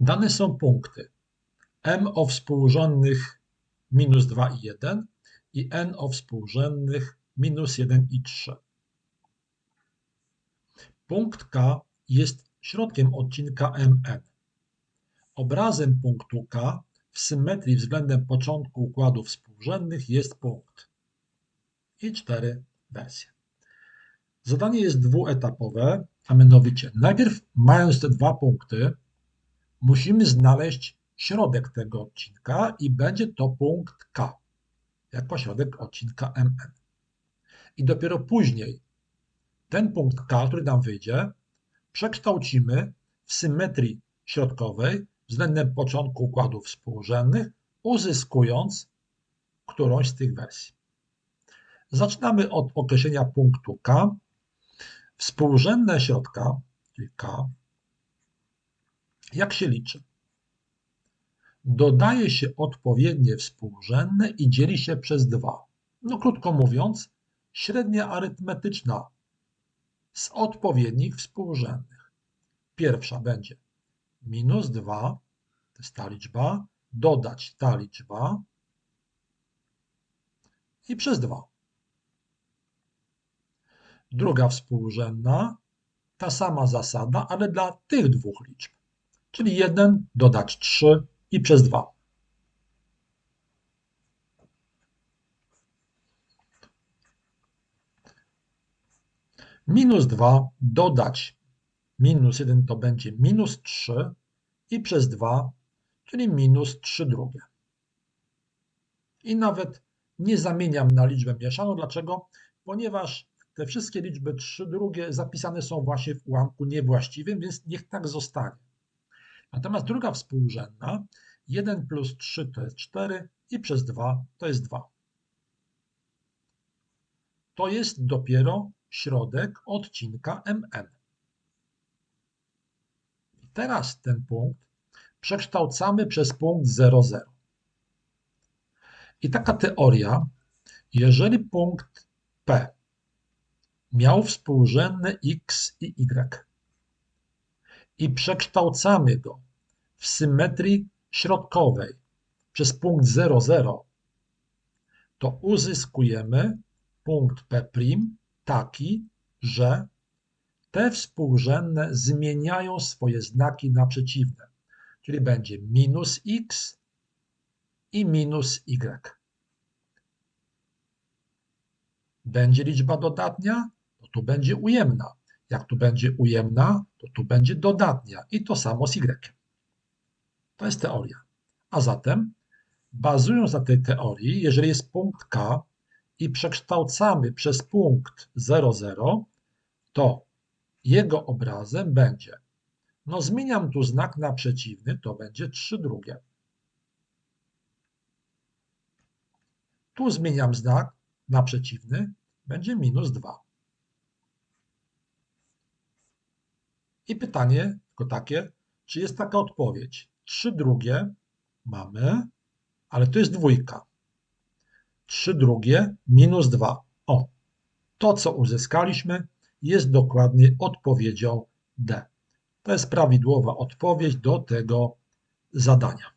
Dane są punkty m o współrzędnych minus 2 i 1 i n o współrzędnych minus 1 i 3. Punkt K jest środkiem odcinka MN. Obrazem punktu K w symetrii względem początku układu współrzędnych jest punkt. I cztery wersje. Zadanie jest dwuetapowe, a mianowicie najpierw mając te dwa punkty, musimy znaleźć środek tego odcinka i będzie to punkt K, jako środek odcinka MN. I dopiero później ten punkt K, który nam wyjdzie, przekształcimy w symetrii środkowej względem początku układów współrzędnych, uzyskując którąś z tych wersji. Zaczynamy od określenia punktu K. Współrzędne środka, czyli K, jak się liczy? Dodaje się odpowiednie współrzędne i dzieli się przez dwa. No krótko mówiąc, średnia arytmetyczna z odpowiednich współrzędnych. Pierwsza będzie minus 2, to jest ta liczba, dodać ta liczba i przez 2. Druga współrzędna, ta sama zasada, ale dla tych dwóch liczb, czyli 1 dodać 3 i przez 2. Minus 2 dodać minus 1 to będzie minus 3 i przez 2, czyli minus 3 drugie. I nawet nie zamieniam na liczbę mieszaną. Dlaczego? Ponieważ te wszystkie liczby 3 drugie zapisane są właśnie w ułamku niewłaściwym, więc niech tak zostanie. Natomiast druga współrzędna 1 plus 3 to jest 4 i przez 2 to jest 2. To jest dopiero środek odcinka MN. Teraz ten punkt przekształcamy przez punkt 0,0. I taka teoria, jeżeli punkt P miał współrzędne x i y i przekształcamy go w symetrii środkowej przez punkt 0,0, to uzyskujemy punkt P' taki, że te współrzędne zmieniają swoje znaki na przeciwne, czyli będzie minus x i minus y. Będzie liczba dodatnia, to tu będzie ujemna. Jak tu będzie ujemna, to tu będzie dodatnia i to samo z y. To jest teoria. A zatem, bazując na tej teorii, jeżeli jest punkt K i przekształcamy przez punkt 0,0, to jego obrazem będzie, no zmieniam tu znak na przeciwny, to będzie 3 drugie. Tu zmieniam znak na przeciwny, będzie minus 2. I pytanie tylko takie, czy jest taka odpowiedź? 3 drugie mamy, ale to jest dwójka. 3 drugie minus 2. O, to co uzyskaliśmy jest dokładnie odpowiedzią D. To jest prawidłowa odpowiedź do tego zadania.